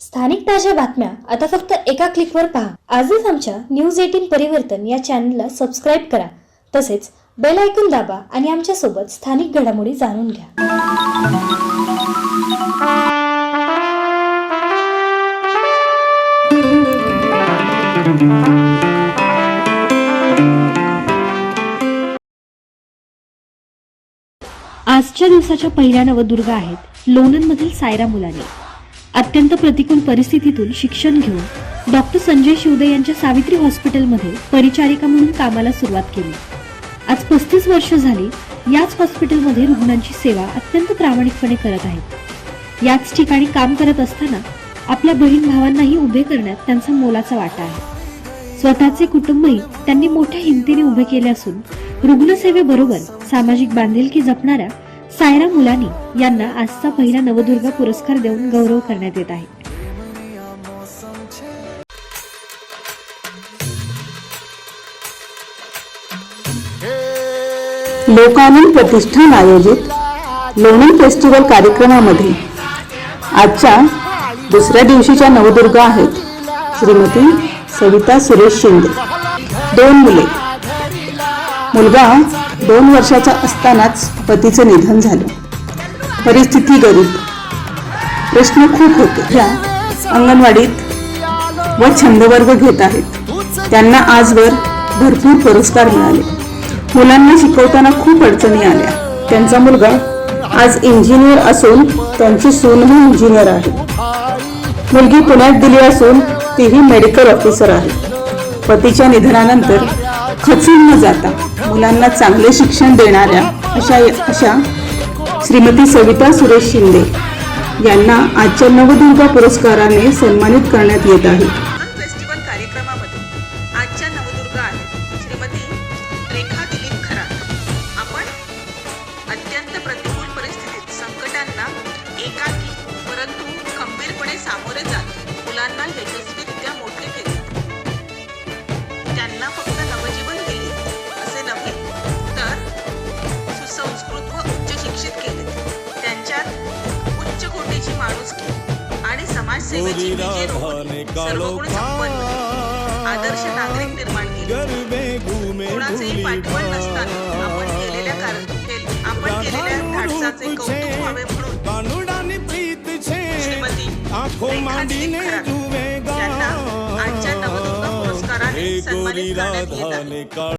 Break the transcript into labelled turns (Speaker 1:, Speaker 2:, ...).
Speaker 1: स्थानिक ताज्या बातम्या आता फक्त एका क्लिकवर पहा. आजच आमच्या न्यूज एटीन परिवर्तन या चॅनलला सबस्क्राईब करा. तसेच बेल ऐकून दाबा आणि आमच्यासोबत स्थानिक घडामोडी जाणून घ्या. आजच्या दिवसाच्या पहिल्या नवदुर्गा आहेत लोणंदमधील सायरा मुलाने. अत्यंत प्रतिकूल परिस्थितीतून शिक्षण घेऊन डॉक्टर संजय शिवदे यांच्या सावित्री हॉस्पिटलमध्ये परिचारिका म्हणून कामाला सुरुवात केली. आज पस्तीस वर्ष झाली याच हॉस्पिटलमध्ये रुग्णांची सेवा अत्यंत प्रामाणिकपणे करत आहेत. याच ठिकाणी काम करत असताना आपल्या बहीण भावांनाही उभे करण्यात त्यांचा मोलाचा वाटा आहे. स्वतःचे कुटुंबही त्यांनी मोठ्या हिमतीने उभे केले असून रुग्णसेवेबरोबर सामाजिक बांधिलकी जपणाऱ्या सायरा मुलानी यांना आजचा पहिला नवदुर्गा पुरस्कार देऊन गौरव करण्यात येत आहे.
Speaker 2: लोकानंद प्रतिष्ठान आयोजित लोणी फेस्टिवल कार्यक्रमामध्ये आजच्या दुसऱ्या दिवशीच्या नवदुर्गा आहेत श्रीमती सविता सुरेश शिंदे. दोन मुले. मुलगा दोन वर्षाचा असतानाच पतीचं निधन झालं. परिस्थिती गरीब. प्रश्न खूप होते. ह्या अंगणवाडीत व छंदवर्ग घेत आहेत. त्यांना आजवर भरपूर पुरस्कार मिळाले. मुलांना शिकवताना खूप अडचणी आल्या. त्यांचा मुलगा आज इंजिनियर असून त्यांची सूनही इंजिनियर आहे. मुलगी पुण्यात दिली असून तीही मेडिकल ऑफिसर आहे. पतीच्या निधनानंतर खचून न जाता मुलांना चांगले शिक्षण देणाऱ्या अशा अशा श्रीमती सविता सुरेश शिंदे यांना आजच्या नवदुर्गा पुरस्काराने सन्मानित करण्यात येत आहे.
Speaker 3: फेस्टिवल कार्यक्रमामध्ये आजच्या नवदुर्गा आहेत श्रीमती रेखा दिलीप खरात आपण अत्यंत प्रतिकूल परिस्थितीत संकटांना एकाकी परंतु खंबीरपणे सामोरे जात मुलांना यशस्वीरित्या मोठे केले. त्यांना फक्त समाजसेवेची विजय सर्वगुण संपन्न. आदर्श नागरिक निर्माण केले. कोणाचेही पाठवण नसताना आपण केलेल्या कार- केल- आपण केलेल्या धाडसाचे कौतुक व्हावे म्हणून. श्रीमती यांना आजच्या नवदुर्गा पुरस्काराने सन्मानित करण्यात येत आहे.